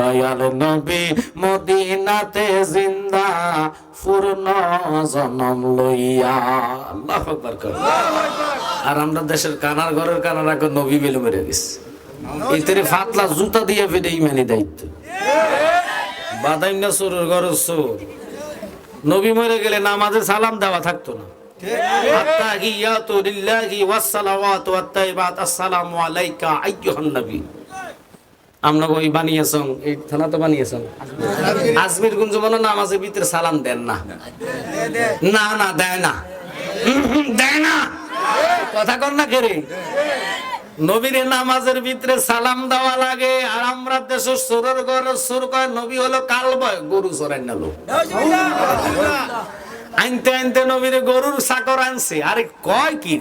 দয়াল নবী মদিনাতে জিন্দা, পূর্ণ জনম লইয়া। আল্লাহ আর আমরা দেশের কানার ঘরের কানার নবী বেলু মেরে গেছে এতে ফাতলা জুতা দিয়ে ফেটে ইমানি দায়িত্ব। না চোরের ঘরের চোর নবী মরে গেলে নামাজে সালাম দেওয়া থাকতো না। আত্তাহিয়াতু লিল্লাহি ওয়াসসালাওয়াতু ওয়াত-তাইবাত আসসালামু আলাইকা আইয়ুহান নবী। আমরা ওই বানিয়েছং? এই থানা তো বানিয়েছং। আজমির গুঞ্জ মনে নামাজের ভিতরে সালাম দেন না। না না, দেয় না। দেয় না। কথা কর না কেরে? নবীর নামাজের ভিতরে সালাম দেওয়া লাগে, আর আমরা দেশের সুরের ঘরে সুর কয়, নবী হলো কাল বয় গরু চড়াই না লোক আনতে আনতে নবীর গরুর সাকর আনছে। আরে কয় কি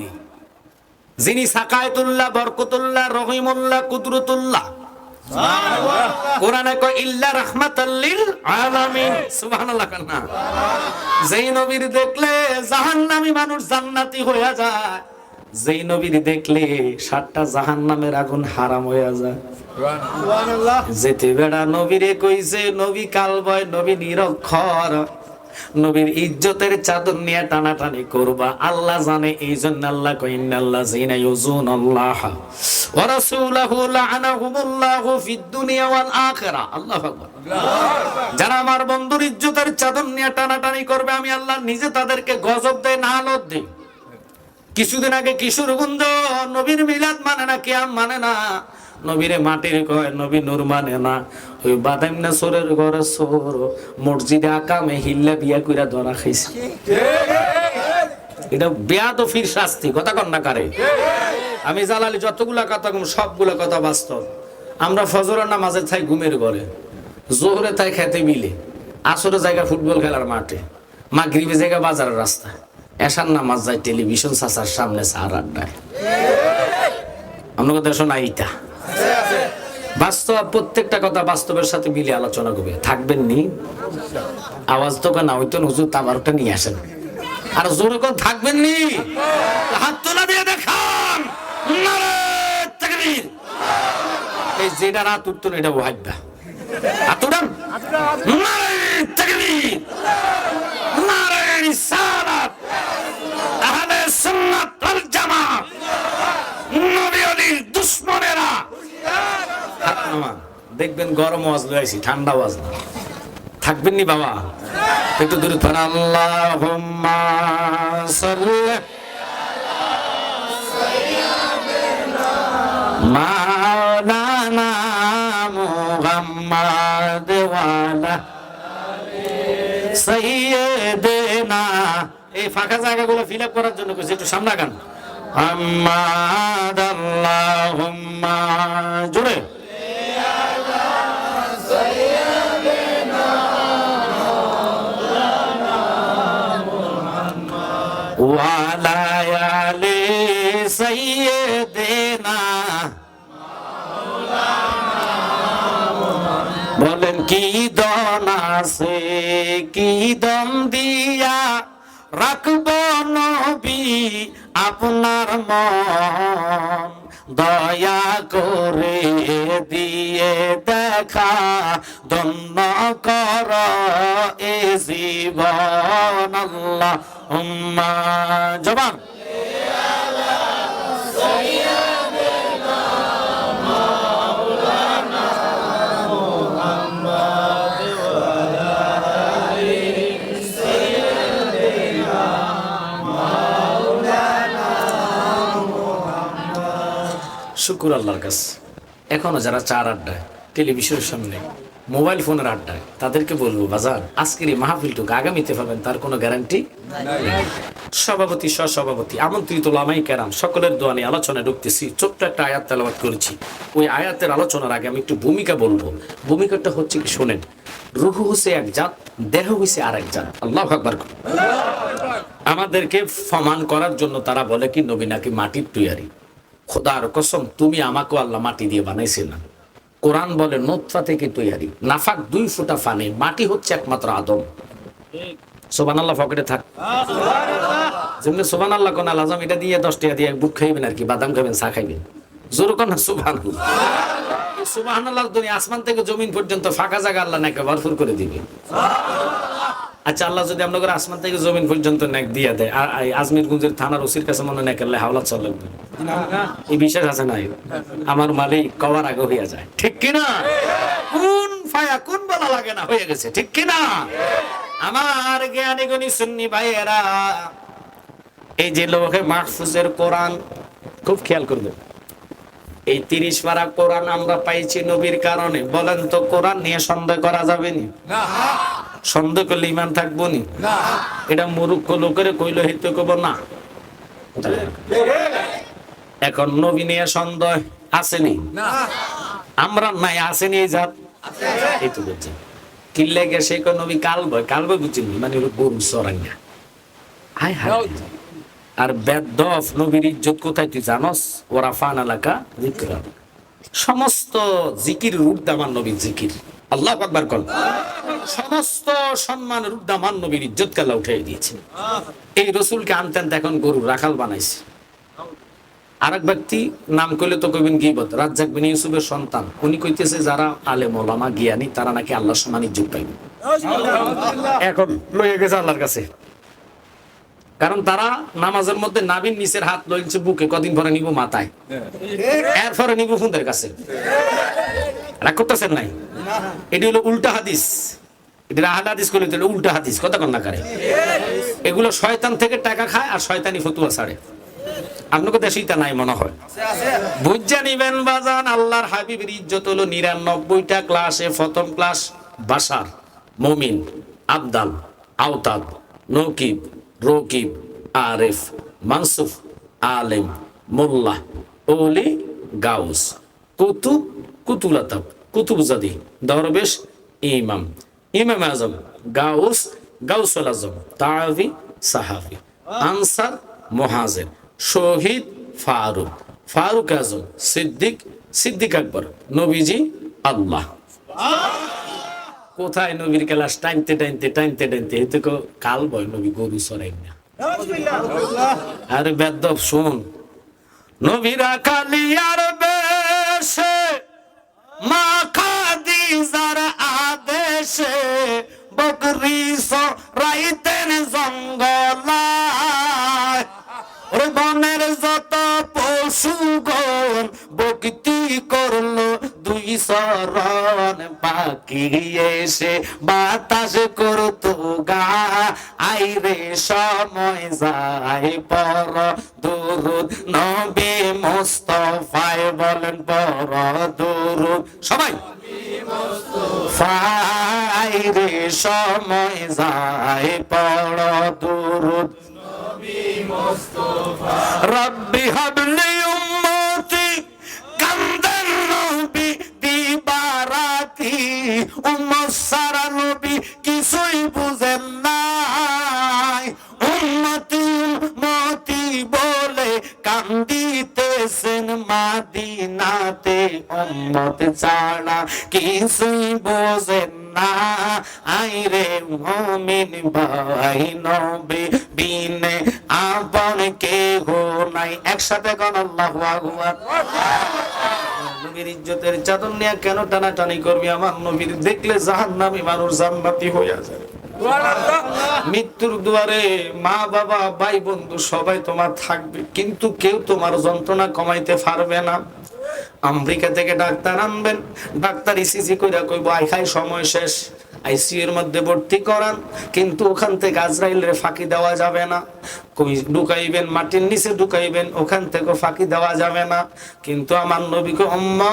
যিনি সাকায়তুল্লাহ, বরকতুল্লাহ, রহিমুল্লাহ, কুদরতুল্লাহ। কোরআনে কয় ইল্লা আলামিন। সুবহানাল্লাহ যেই নবীর দেখলে জাহান্নামী মানুষ জান্নাতি হয়ে যায় যেই নবীর দেখলে সাতটা জাহান্নামের আগুন হারাম হয়ে যায়। যেতে বেড়া নবীরে কইছে নবী কালবয় নবী নিরক্ষর। নবীর ইজ্জতের চাদর নিয়ে টানাটানি করবা। আল্লাহ জানে এই জন্য আল্লাহ কইন আল্লাহ জিনা ইউজুন আল্লাহ ওয়া রাসূলুহু লাআনাহুমুল্লাহু ফিদ দুনিয়া ওয়াল আখিরা আল্লাহু আকবার। যারা আমার বন্ধুর ইজ্জতের চাদর নিয়ে টানাটানি করবে, আমি আল্লাহ নিজে তাদেরকে গজব দেয়, না আলত দেই কিছুদিন আগে কিশোরগঞ্জ নবীর মিলাদ মানে না, কিয়াম মানে না। নবীরে মাটির কয় নবী নূর মানে না। ওই বাদাম না সোরের ঘরে সোর। মসজিদে আকামে হিল্লা বিয়া কইরা ধরা খাইছে। এটা বেয়া তো ফির শাস্তি, কথা কন না কারে? আমি জালালি যতগুলা কথা কম, সবগুলা কথা বাস্তব। আমরা ফজরের নামাজে থাই ঘুমের ঘরে জোহরে তাই খেতে মিলে। আসরে জায়গা ফুটবল খেলার মাঠে মাগরিবে জায়গা বাজারের রাস্তা। এসার নামাজ যায় টেলিভিশন সাসার সামনে সার আড্ডায় আমরা দেশ না এইটা। বাস্তব, প্রত্যেকটা কথা বাস্তবের সাথে মিলে আলোচনা করবে। থাকবেন নি? আওয়াজ তো না হইতো হুজুর তাবারটা নিয়ে আসেন। আর জোরে কোন, থাকবেন নি? হাত তোলা দিয়ে দেখান। এই যেটা রাত উঠতো এটা ওয়াহিদা হাত নামান। দেখবেন গরম আওয়াজ লইছি ঠান্ডা আওয়াজ। না থাকবেন নি বাবা? একটু দূরে এই ফাঁকা জায়গাগুলো ফিল আপ জন্য গান জোরে। ওয়ালায়ালে সাইয়েদেনা। বলেন, কি দন আছে, কি দম দিয়া রাখব নবী আপনার মন? দয়া করে দিয়ে দেখা, ধন্য কর এ জীবন আল্লাহ। জবান। শুকুর আল্লাহর কাছে। এখনও যারা চার আড্ডায় টেলিভিশনের সামনে মোবাইল ফোনের আড্ডায়। তাদেরকে বলব বাজার আজকের এই মাহফিলটুকু আগামীতে পাবেন, তার কোনো গ্যারান্টি? সভাপতি, সহসভাপতি, আমন্ত্রিত লামাই কেরাম, সকলের দোয়া নিয়ে আলোচনায় ঢুকতেছি। ছোট্ট একটা আয়াত তেলাবাদ করেছি। ওই আয়াতের আলোচনার আগে আমি একটু ভূমিকা বলব। ভূমিকাটা হচ্ছে কি, শোনেন। রুহু হচ্ছে এক জাত, দেহ হচ্ছে আর এক জাত। আল্লাহ আকবার। আমাদেরকে ফমান করার জন্য তারা বলে কি, নবী নাকি মাটির তুয়ারি? খোদার কসম, তুমি আমাকে আল্লাহ মাটি দিয়ে বানাইছিল কোরআন বলে নোৎফা থেকে তৈরি নাফাক দুই ফুটা ফানে মাটি হচ্ছে একমাত্র আদম। সোবান আল্লাহ পকেটে থাক। যেমনি সোবান আল্লাহ কোন আলাজম এটা দিয়ে দশ টাকা দিয়ে বুক খাইবেন আর কি বাদাম খাবেন চা খাইবেন। জোর কোন সোবান দুনিয়া আসমান থেকে জমিন পর্যন্ত ফাঁকা জায়গা আল্লাহ নাকি করে দিবে। আচ্ছা আল্লাহ যদি আপনাদের আসমান থেকে জমিন পর্যন্ত নেক দিয়ে দেয়, আর আজমির গুঞ্জের থানার ওসির কাছে মনে নেক আল্লাহ হাওলা চলে এই বিশ্বাস আছে নাই আমার মালিক কবার আগে হইয়া যায়। ঠিক কিনা? কোন ফায়া, কোন বলা লাগে না হয়ে গেছে। ঠিক কিনা? আমার জ্ঞানী গুণী সুন্নি ভাইয়েরা, এই যে লোকে মাহফুজের কোরআন খুব খেয়াল করবে। এই তিরিশ পারা কোরআন আমরা পাইছি নবীর কারণে। বলেন তো কোরআন নিয়ে সন্দেহ করা যাবে নি? সন্দেহ করলে ইমান থাকব নি? এটা মুরুক্ষ লোকের কইল হইতে কব না। এখন নবী নিয়ে সন্দেহ আসেনি আমরা নাই আসেনি এই জাত? এই তো বলছি কিল্লে গেছে নবী কাল বয় কাল বয় বুঝিনি মানে গরু সরাঙ্গা হায় হায়। আর বেদফ নবীর ইজ্জত কোথায় তুই জানস? ওরা ফান এলাকা সমস্ত জিকির রূপদামান নবীর জিকির। আল্লাহ আকবার কল। সমস্ত সম্মান রূপদামান নবীর ইজ্জত কাল্লা উঠে দিয়েছে। এই রসুলকে আনতেন এখন গরু রাখাল বানাইছে। আরেক ব্যক্তি নাম কইলে তো কইবেন গিবত। রাজ্জাক বিন ইউসুফের সন্তান। উনি কইতেছে যারা আলে ওলামা জ্ঞানী তারা নাকি আল্লাহ সমান ইজ্জত পাইবে। এখন লইয়ে গেছে আল্লাহর কাছে। কারণ তারা নামাজের মধ্যে নাবিন নিচের হাত লইছে বুকে কদিন পরে নিব মাথায়। এরপরে নিব ফুন্দের কাছে। রাগ করতেছেন নাই? এটি হলো উল্টা হাদিস। এটি আহাদ হাদিস করলে উল্টা হাদিস, কথা কন্যা করে? এগুলো শয়তান থেকে টাকা খায় আর শয়তানি ফতুয়া ছাড়ে। আপনাকে দেশেই তা নাই মনে হয়। বুঝা নিবেন বাজান, আল্লাহর হাবিবের ইজ্জত হলো নিরানব্বইটা ক্লাসে প্রথম ক্লাস, বাসার, মমিন, আবদাল আওতাব নকিব রকিব, আরেফ, মানসুফ, আলেম, মোল্লা, ওলি, গাউস, কুতুব, কুতুলাতাব, কুতুবজাদি, দরবেশ, ইমাম ইমাম আজম, গাউস, গাউসুল আজম তাআবি সাহাবি, আনসার, মুহাজির, শহীদ, ফারুক ফারুক আজম, সিদ্দিক সিদ্দিক আকবর, নবীজি, আল্লাহ। কোথায় নবীর ক্লাস টাইনতে টাইনতে টাইনতে টাইনতে এতে কাল বয় নবী গরু সরাই না। আরে বেদব শুন। নবীরা কালিয়ার বেশে মা খাদিজার আদেশে বকরি সরাইতেন জঙ্গলায় পাখি এসে বাতাস করতো গা আইরে সময় যায় পর দুরুদ নবী মুস্তফায় বলেন পর দুরুদ সবাই ফাইরে সময় যায় পর দুরুদ রব্বি হাবলি উম্মতি উম্মত ছাড়া কিছুই বোঝেন না। আইরে মমিন নবী বিনে আপন নাই। একসাথে আকবার। নবীর ইজ্জতের চাদর নিয়ে কেন টানাটানি করবি? আমার নবীর দেখলে জাহান্নামী মানুষ জান্নাতি হইয়া যায়। মৃত্যুর দুয়ারে মা, বাবা, ভাই, বন্ধু সবাই তোমার থাকবে, কিন্তু কেউ তোমার যন্ত্রণা কমাইতে পারবে না। আমেরিকা থেকে ডাক্তার আনবেন। ডাক্তার ইসিজি কইরা কইব আই খাই, সময় শেষ। আইসিইউ এর মধ্যে ভর্তি করান। কিন্তু ওখান থেকে আজরাইলের ফাঁকি দেওয়া যাবে না। কই ঢুকাইবেন, মাটির নিচে ঢুকাইবেন, ওখান থেকে ফাঁকি দেওয়া যাবে না। কিন্তু আমার নবীকে অম্মা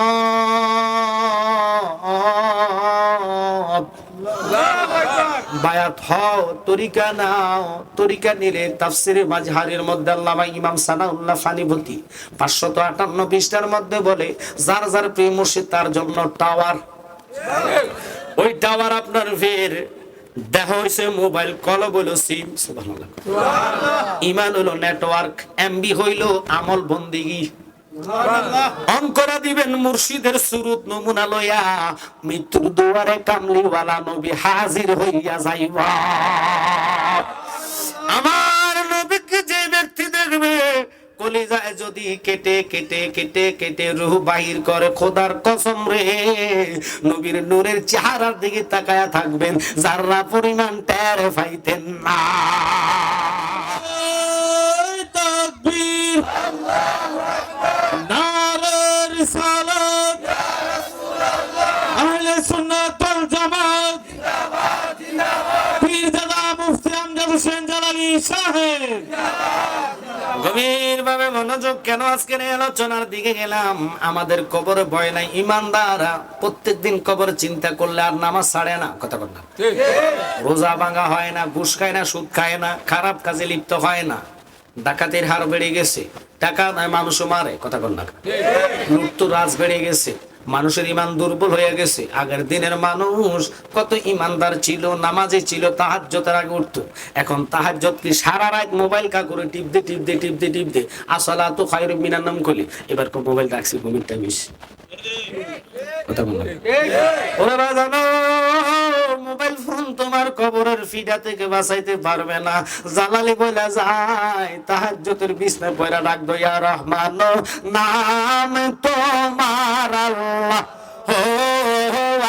বায়াত হও, তরিকা নাও, তরিকা নিলে তাফসিরে মাঝহারের মধ্যে আল্লামা ইমাম সানাউল্লাহ ফানিভূতি পাঁচশত আটান্ন পৃষ্ঠার মধ্যে বলে, যার যার প্রিয় মুর্শিদ তার জন্য টাওয়ার। ওই টাওয়ার আপনার ফের দেখা হয়েছে মোবাইল কল বলো সিম ইমান হলো নেটওয়ার্ক, এমবি হইল আমল বন্দিগি অঙ্করা দিবেন মুর্শিদের সুরুত নমুনা লইয়া। মৃত্যুর দুয়ারে কামলিওয়ালা নবী হাজির হইয়া যাইবা। আমার নবীকে যে ব্যক্তি দেখবে, কলিজায় যদি কেটে কেটে কেটে কেটে রুহ বাহির করে, খোদার কসম রে, নবীর নূরের চেহারার দিকে তাকায়া থাকবেন যারা পরিমাণ টের পাইতেন না। রিসালাত আহলে সুন্নাত ওয়াল জামাত। পীর দাদা মুফতি আমজাদ হোসেন জালালি সাহেব। গভীর ভাবে মনোযোগ কেন আজকের এই আলোচনার দিকে গেলাম? আমাদের কবর ভয় নাই ইমানদারা প্রত্যেকদিন কবর চিন্তা করলে আর নামাজ ছাড়ে না। কথা বল না। রোজা ভাঙা হয় না ঘুষ খায় না সুদ খায় না খারাপ কাজে লিপ্ত হয় না। ডাকাতের হার বেড়ে গেছে। টাকা নয় মানুষও মারে, কথা বল না লুট রাজ বেড়ে গেছে। মানুষের ইমান দুর্বল হয়ে গেছে। আগের দিনের মানুষ কত ইমানদার ছিল, নামাজে ছিল তাহাজ্জতের আগে উঠতো। এখন তাহাজ্জত কি সারা রাত মোবাইল কা করে টিপতে টিপতে টিপতে টিপতে আসলা তো খায়ের মিনার নাম করলি এবার মোবাইল রাখছি ঘুমির টাইম কথা বল। না। ওরে মোবাইল ফোন তোমার কবরের ফিডা থেকে বাঁচাইতে পারবে না। জালালি বলে যায়, তাহাজ্জতের বিছনা পয়রা ডাক দয়া রহমান। নাম তোমার আল্লাহ হো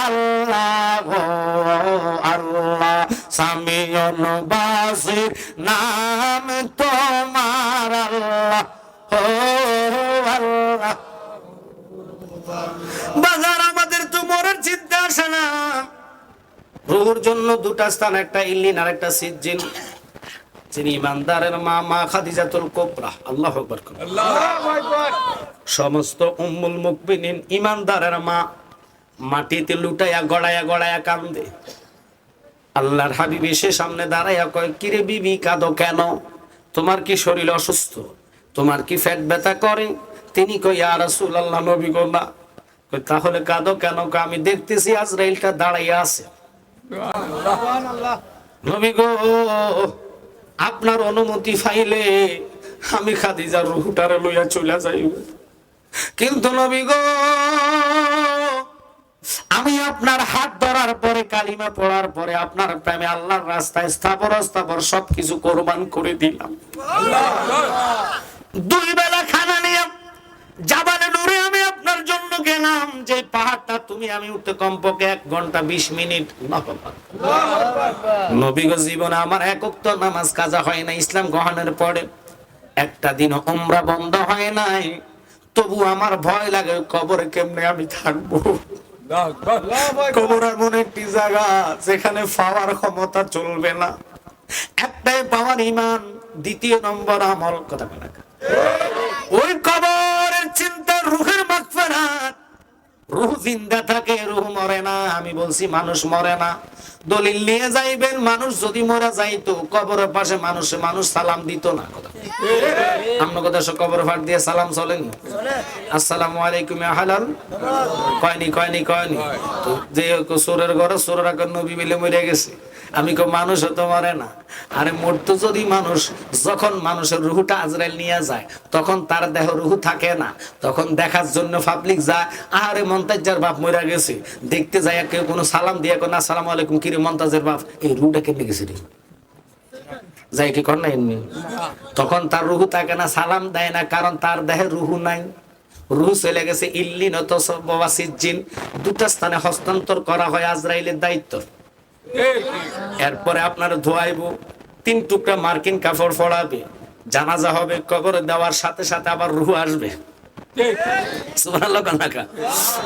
আল্লাহ আল্লাহ। সামিয়ন বাসির নাম তোমার আল্লাহ হো আল্লাহ। বাজার আমাদের তো মরার চিন্তা আসে না। রুহুর জন্য দুটা স্থান একটা ইল্লিন আর একটা সিজ্জিন। যিনি ইমানদারের মা মা খাদিজাতুল কোবরা। আল্লাহ আকবার সমস্ত উম্মুল মুকমিনিন ইমানদারের মা মাটিতে লুটাইয়া গড়াইয়া গড়াইয়া কান্দে। আল্লাহর হাবিব এসে সামনে দাঁড়াইয়া কয় কিরে বিবি কাঁদো কেন? তোমার কি শরীর অসুস্থ? তোমার কি ফ্যাট ব্যথা করে? তিনি কই আর রাসূল আল্লাহ নবী গো না। তাহলে কাঁদো কেন? আমি দেখতেছি আজরাইলটা দাঁড়াইয়া আছে। আপনার অনুমতি ফাইলে আমি খাদিজার রুহুটারে লইয়া চলে যাইব। কিন্তু নবী গো, আমি আপনার হাত ধরার পরে, কালিমা পড়ার পরে, আপনার প্রেমে আল্লাহর রাস্তায় স্থাবর স্থাবর সবকিছু কোরবান করে দিলাম। দুই বেলা খানা নিয়ে জাবালে নুরে আমি আপনার জন্য গেলাম। যে পাহাড়টা তুমি আমি উঠতে কমপক্ষে এক ঘণ্টা বিশ মিনিট। নবীগ জীবনে আমার একক তো নামাজ কাজা হয় না ইসলাম গ্রহণের পরে। একটা দিন ওমরা বন্ধ হয় নাই। তবু আমার ভয় লাগে, কবরে কেমনে আমি থাকব? কবর এমন একটি জায়গা যেখানে পাওয়ার ক্ষমতা চলবে না। একটাই পাওয়ার ইমান, দ্বিতীয় নম্বর আমল। কথা বলা রুহ জিন্দা থাকে, রুহ মরে না। আমি বলছি, মানুষ মরে না। দলিল নিয়ে যাইবেন, মানুষ যদি মরা যাইতো কবরের পাশে মানুষ মানুষ সালাম দিত না। কথা আমরা কথা কবর ফাট দিয়ে সালাম চলেন। আসসালামু আলাইকুম আহালাল হালাল। কয়নি কয়নি কয়নি? যে সুরের ঘরে সুরের আগে নবী মিলে মরে গেছে। আমি কো মানুষ তো মরে না। আরে মরতো যদি মানুষ, যখন মানুষের রুহুটা আজরাইল নিয়ে যায়, তখন তার দেহ রুহু থাকে না। তখন দেখার জন্য পাবলিক যায় আরে মন্তাজার বাপ মরে গেছে। দেখতে যায় কেউ কোনো সালাম দিয়ে কোন আসসালামু আলাইকুম, কিরে মন্তাজের বাপ? এই রুহুটা কেটে গেছে রে? যাই কি কর না এমনি। তখন তার রুহু থাকে না, সালাম দেয় না, কারণ তার দেহে রুহু নাই। রুহু চলে গেছে ইল্লিন ও বাবা সিজ্জিন দুটা স্থানে হস্তান্তর করা হয় আজরাইলের দায়িত্ব। এরপরে আপনার ধোয়াইব, তিন টুকরা মার্কিন কাপড় ফড়াবে, জানাজা হবে, কবর দেওয়ার সাথে সাথে আবার রুহু আসবে।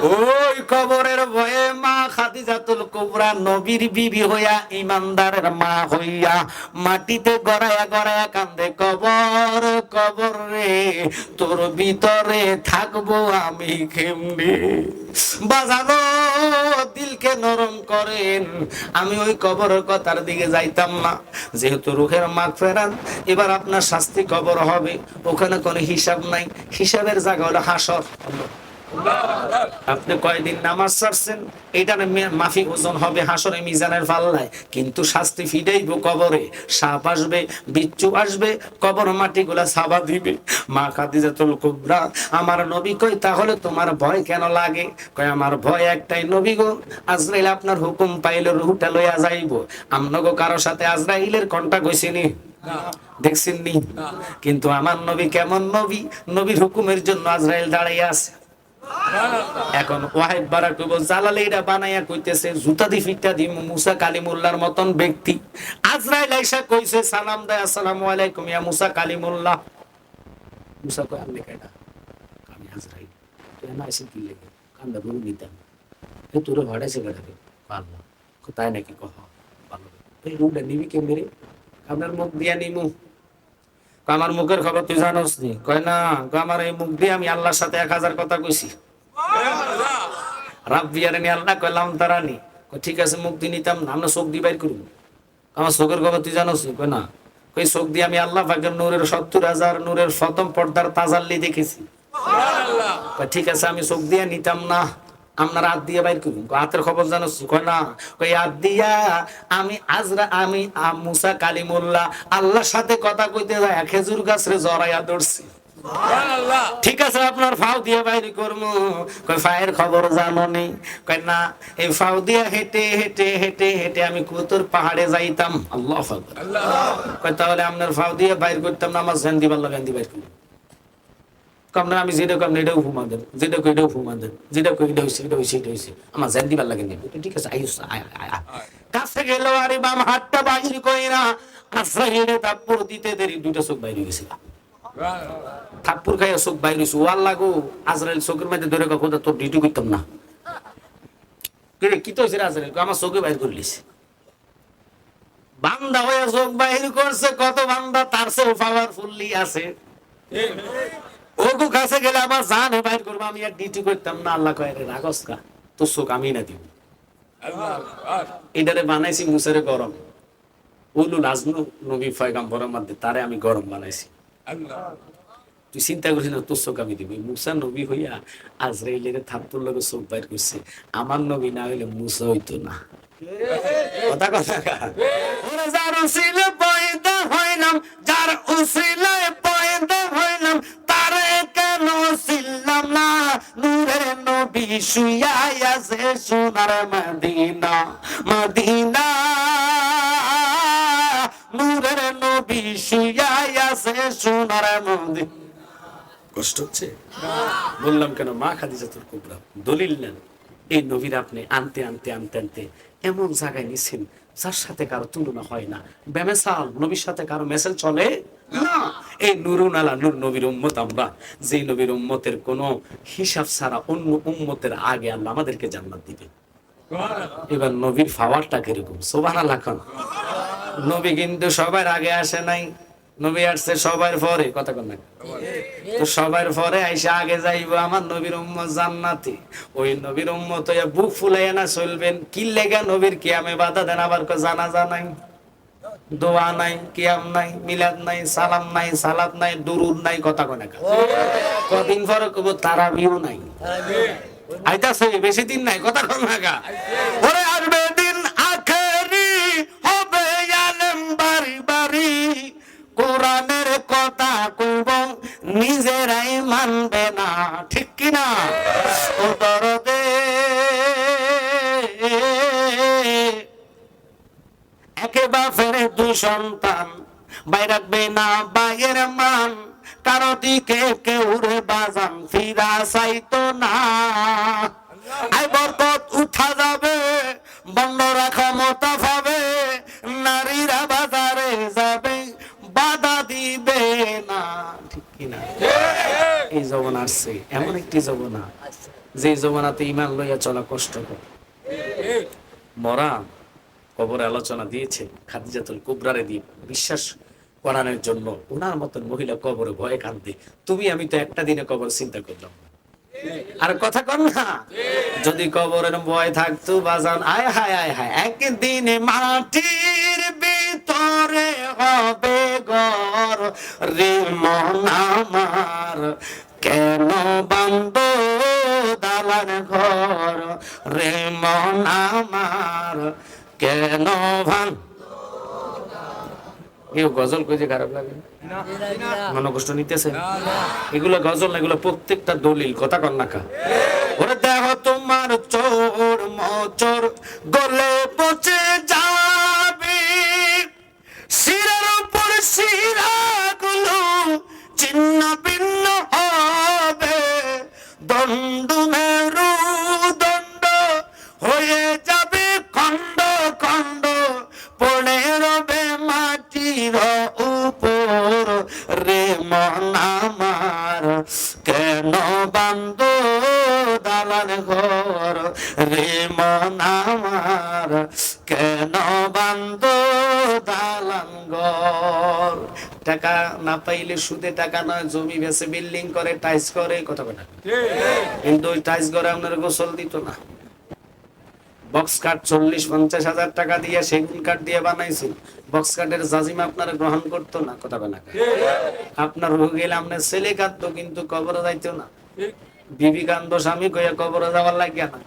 ওই কবরের ভয়ে মা খাদিজাতুল কুবরা নবীর বিবি হইয়া ইমানদারের মা হইয়া মাটিতে গড়ায়া গড়ায়া কান্দে, কবর কবর রে, তোর ভিতরে থাকব আমি কেমনে? বাজানো দিলকে নরম করেন। আমি ওই কবরের কথার দিকে যাইতাম না। যেহেতু রুহের মাগ ফেরান এবার আপনার শাস্তি কবর হবে। ওখানে কোনো হিসাব নাই। হিসাবের জায়গা হলো হাসর আপনি কয়দিন নামাজ ছাড়ছেন? এটার মে- মাফিক ওজন হবে হাসরে মিজানের পাল্লায়। কিন্তু শাস্তি ফিরেইব কবরে। সাপ আসবে বিচ্ছু আসবে কবর মাটিগুলা সাবা দিবে। মা খাদিজাতুল কুবরা আমার নবী কই তাহলে তোমার ভয় কেন লাগে? কয় আমার ভয় একটাই নবী গো আজরাইল আপনার হুকুম পাইলে রুহুটা লইয়া যাইব। আমনগো কারও সাথে আজরাইলের কন্টাক্ট হইছিনি? দেখছেন নি। কিন্তু আমার নবী কেমন নবী? নবীর হুকুমের জন্য আজরাইল দাঁড়াইয়া আছে। এখন ওয়াহিদ বারা কইব জালালে এটা বানাইয়া কইতেছে, জুতা দি ফিটা দি মুসা কালিমুল্লাহর মতন ব্যক্তি। আজরাইল আইসা কইছে, সালাম দেয় আসসালামু আলাইকুম, ইয়া মুসা কালিমুল্লাহ। মুসা কই আপনি কেডা আমি আজরাইল, তুই না আইসি কি লেগে? কান্দা বলে নিতাম। এ তোরে ভাড়াইছে কেডা রে? ভালো তাই নাকি কহ? ভালো এই রুমটা নিবি কে মেরে? আপনার মুখ দিয়া নিমু। আমার মুখের খবর তুই জানোস নি? কয় না আমার এই মুখ দিয়ে আমি আল্লাহর সাথে এক হাজার কথা কইছি। রাব্বিয়ারে নি আল্লাহ কইলাম তারানি। কয়, ঠিক আছে মুখ দিয়ে নিতাম না আমরা চোখ দিয়ে বাইর করব। আমার চোখের খবর তুই জানোস নি? কয় না। কই চোখ দিয়ে আমি আল্লাহ পাকের নূরের সত্তর হাজার নূরের প্রথম পর্দার তাজাল্লি দেখেছি। ঠিক আছে আমি চোখ দিয়ে নিতাম না। আপনার হাত দিয়ে বাইর করুন হাতের খবর জানোস? কয় না। কই হাত দিয়া আমি আজরা আমি মুসা কালিমুল্লাহ আল্লাহর সাথে কথা কইতে যায় খেজুর গাছরে জড়াইয়া ধরছি। ঠিক আছে আপনার ফাও দিয়ে বাইরে করব। কই ফায়ের খবর জানো নেই কই না। এই ফাও দিয়ে হেঁটে হেঁটে হেঁটে হেঁটে আমি কুতুর পাহাড়ে যাইতাম। আল্লাহ। কই তাহলে আপনার ফাও দিয়ে বাইর করতাম না আমার জেন্দি বাল্লা গান্ধী বাইর করব কম না, আমি যেটা কম এটাও ফুমা দেন এটাও ফুমা দেন এটা এটা এটা আমার দিবার লাগে ঠিক আছে কাছে গেল, আরে বাম হাতটা হেড়ে তারপর দিতে দেরি। চোখ বাইরে গেছিল চোখ বাইরে ওয়াল লাগো আজরাইল চোখের ধরে তোর ডিউটি করতাম না। কিরে কি তো হইছে রে আজরাইল? আমার চোখে বাইর করলিস বান্দা হয়ে চোখ করছে, কত বান্দা তার পাওয়ারফুল্লি আছে। ওগো কাছে গেলে আমার জান বাইর করব, আমি আর ডিউটি করতাম না, আল্লাহ কয় রে রাগস কা তোর চোখ আমি না দিব। এটারে বানাইছি মুসারে গরম। উলুল নবী মধ্যে তারে আমি গরম বানাইছি। তুই চিন্তা না, তোর আমি মুসা নবী হইয়া আজরাইলের থাপ্পুর লগে চোখ বাইর করছে। আমার নবী না হইলে মুসা হইতো না। কথা কথা যার উসিলে পয়দা হইলাম যার উসিলে পয়দা হইলাম নূরের নবী আছে সোনার মদিনা মদিনা। নূরের নবী আছে সোনার মদিনা। কষ্ট হচ্ছে? বললাম কেন, মা খাদিজাতুল কুবরা, দলিল নেন। এই নবীর আপনি আনতে আনতে আনতে আনতে এমন জায়গায় নিছেন, যার সাথে কারও তুলনা হয় না। বেমেসাল, নবীর সাথে কারও মেসেল চলে? না এই নুরুন আলা নবীর উম্মত আমরা যে নবীর উম্মতের হিসাব ছাড়া অন্য উম্মতের আগে আল্লাহ আমাদেরকে জান্নাত দিবে। এবার নবীর কীরকম? আল্লাহ খান নবী কিন্তু সবার আগে আসে নাই। নবী আসছে সবার পরে। কথা কন তো সবার পরে আইসে আগে যাইবো আমার নবীর উম্মত জান্নাতি। ওই নবীর উম্মত বুক ফুলাইয়া না চলবেন। কি লেগা নবীর কিয়ামে বাধা দেন? আবার কয় জানাজা নাই। দোয়া নাই কিয়াম নাই মিলাদ নাই সালাম নাই সালাদ নাই দুরুদ নাই কথা কয় না কদিন পরে কব তারাবিও নাই। আইতাছে বেশি দিন নাই কথা কন? না সন্তান। বাই রাখবে না বাইয়ের মান। কারও দিকে কেউ রে বাজান ফিরা চাইতো না। আই বরকত, উঠা যাবে, বন্ডরা ক্ষমতা পাবে, নারীরা বাজারে যাবে, বাধা দিবে না। ঠিক কিনা? এই যৌবন আসছে, এমন একটি যৌবনা। যে যৌবনাতে ইমান লইয়া চলা কষ্টকর মরা কবরে আলোচনা দিয়েছে খাদিজাতুল কুবরারে দিয়ে বিশ্বাস করানোর জন্য। ওনার মতন মহিলা কবরে ভয়ে কান্দে তুমি, আমি তো একটা দিনে কবর চিন্তা করলাম। আর কথা কর না। যদি কবরের ভয় থাকতো বাজান, আয় হায় আয় হায়, একদিনে মাটির ভিতরে হবে ঘর রে মন আমার কেন বান্ধ দালান ঘর? রে মন আমার কেন ভান? গজল খারাপ লাগে মনে কষ্ট নিতেছে? এগুলো গজল এগুলো প্রত্যেকটা দলিল কথা কন্যাকা ওরে দেহ তোমার চোর মচর গলে পচে যাবে। শিরার উপর শিরাগুলো ভিন্ন হবে। দণ্ড কেন বান্দ দালাল ঘর রে মন আমার কেন বান্দ দালাল ঘর? টাকা না পাইলে সুদে টাকা নয় জমি বেচে বিল্ডিং করে টাইস করে কথা বলে কিন্তু ওই টাইস করে আপনার গোসল দিত না। বক্স কাঠ চল্লিশ পঞ্চাশ হাজার টাকা দিয়ে সেগুন কাঠ দিয়ে বানাইছি। বক্স কাঠের জাজিমা আপনারা গ্রহণ করতো না কথা বলে আপনার রোগ গেলে আপনার ছেলে কাঁদতো কিন্তু কবরে যাইতো না। বিবি কান্দ স্বামী কইয়া কবর যাওয়ার লাগিয়া না।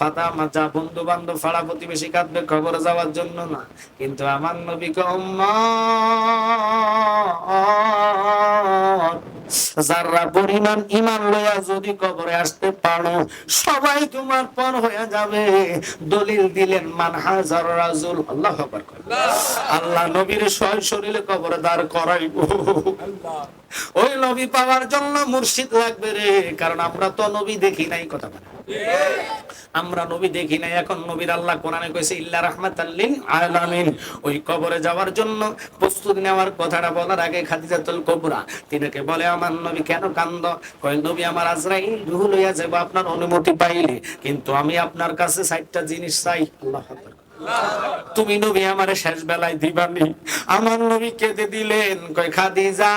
ফাতা বন্ধু বান্ধব ফাড়া প্রতিবেশী কাঁদবে খবর যাওয়ার জন্য না। কিন্তু আমার নবী যারা পরিমাণ ইমান লইয়া যদি কবরে আসতে পারো সবাই তোমার পর হয়ে যাবে। দলিল দিলেন মান হাজার রাজুল আল্লাহ। আল্লাহ নবীর সয় শরীরে কবরে দাঁড় করাইব। ওই নবী পাওয়ার জন্য মুর্শিদ লাগবে রে কারণ আমরা তো নবী দেখি নাই কথা বলে। আমরা নবী দেখি নাই, এখন নবীর আল্লাহ কোরআনে কইছে, ইল্লা রাহমাতাল্লিল আলামিন। ওই কবরে যাওয়ার জন্য প্রস্তুতি নেওয়ার কথাটা বলার আগে খাদিজাতুল কবরা, তিনাকে বলে, আমার নবী কেন কান্দ? কয়, নবী আমার আজরাইল রুহ লইয়া যাব আপনার অনুমতি পাইলে, কিন্তু আমি আপনার কাছে সাইটটা জিনিস চাই। আল্লাহ তুমি নবী আমার শেষ বেলায় দিবানি। আমার নবী কেঁদে দিলেন, কয়, খাদিজা,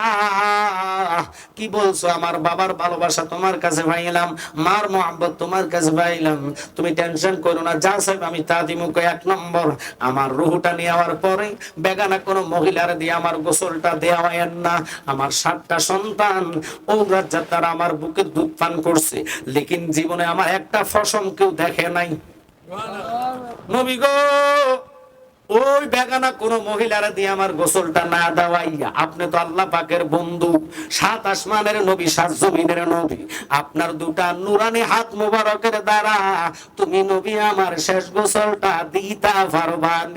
কি বলছো? আমার বাবার ভালোবাসা তোমার কাছে পাইলাম, মার মোহাম্মত তোমার কাছে পাইলাম। তুমি টেনশন করো না, যা সাহেব, আমি তা দিব কয়, এক নম্বর। আমার রুহুটা নেওয়ার পরে বেগানা কোনো মহিলার দিয়ে আমার গোসলটা দেওয়া হয় না। আমার সাতটা সন্তান, ও রাজ্জার তারা আমার বুকে দুধ পান করছে। লেকিন জীবনে আমার একটা ফসম কেউ দেখে নাই। নবী গো। ওই বেগানা কোন মহিলারা দিয়ে আমার গোসলটা না দেওয়াইয়া, আপনি তো আল্লাহ পাকের বন্ধু, সাত আসমানের নবী, সাত জমিনের নবী, আপনার দুটা নুরানি হাত মোবারকের দ্বারা তুমি নবী আমার শেষ গোসলটা দিতা কয়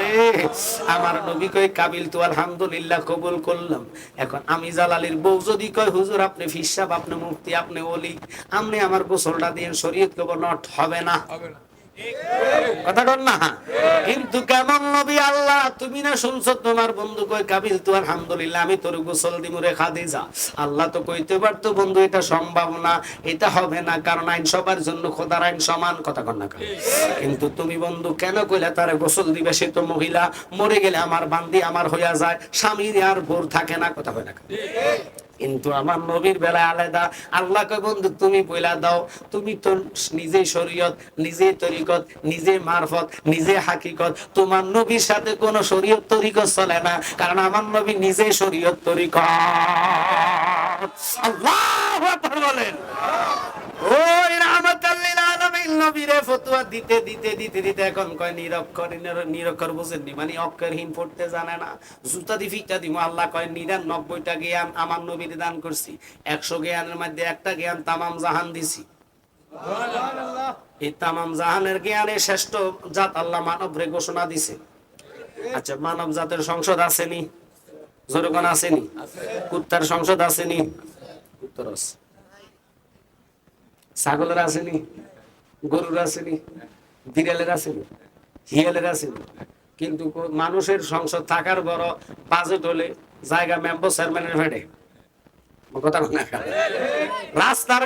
রে? আমার নবী কই কাবিল তো আলহামদুলিল্লাহ, কবুল করলাম। এখন আমি জালালির বউ যদি কয়, হুজুর, আপনি ফিসাব আপনি মুক্তি আপনি ওলি, আপনি আমার গোসলটা দিয়ে শরীয়ত কবর নট হবে না। হবে না। কথা কর না কিন্তু কেমন নবী আল্লাহ, তুমি না শুনছো তোমার বন্ধু কই, কাবিল তো আলহামদুলিল্লাহ, আমি তোর গোসল আল্লাহ তো কইতে পারতো, বন্ধু, এটা সম্ভব না, এটা হবে না, কারণ আইন সবার জন্য খোদার আইন সমান, কথা কর না কেন? কিন্তু তুমি বন্ধু, কেন কইলা তারে গোসল দিবে সে তো মহিলা মরে গেলে আমার বান্দি আমার হইয়া যায়, স্বামীর আর ভোর থাকে না, কথা হয় না? কিন্তু আমার নবীর বেলা আলাদা। আল্লাহ কয়, বন্ধু, তুমি বইলা দাও। তুমি তো নিজে শরীয়ত, নিজে তরিকত, নিজে মারফত, নিজে হাকিকত। তোমার নবীর সাথে কোনো শরীয়ত তরিকত চলে না, কারণ আমার নবী নিজে শরীয়ত তরিকত। আল্লাহ বলেন। ওই রাহমাতাল্লিল নবীরে ফতোয়া দিতে দিতে দিতে দিতে এখন কয় নিরক্ষর নির- নিরক্ষর মানে অক্ষরহীন পড়তে জানে না। জুতা দি, ফিটা দিব আল্লাহ কয়, নিরানব্বইটা জ্ঞান আমার দান করছি। একশো জ্ঞানের মধ্যে একটা জ্ঞান তামাম জাহান দিছি। এই তামাম জাহানের জ্ঞানে শ্রেষ্ঠ জাত আল্লাহ মানবরে ঘোষণা দিছে। আচ্ছা মানব জাতের সংসদ আসেনি? জোরগণ আসেনি? কুত্তার সংসদ আসেনি? ছাগলের আসেনি? গরুর আসেনি, বিড়ালের আসেনি, হিয়ালের আসেনি। কিন্তু মানুষের সংসদ থাকার বড় বাজেট হলে জায়গা মেম্বার চেয়ারম্যানের ফেডে কথা রাস্তার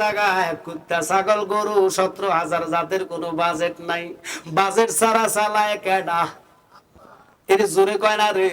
জায়গায় কুত্তা, ছাগল, গরু, সতেরো হাজার জাতের কোনো বাজেট নাই। বাজেট ছাড়া চালায় কেডা? এর জোরে কয় না রে?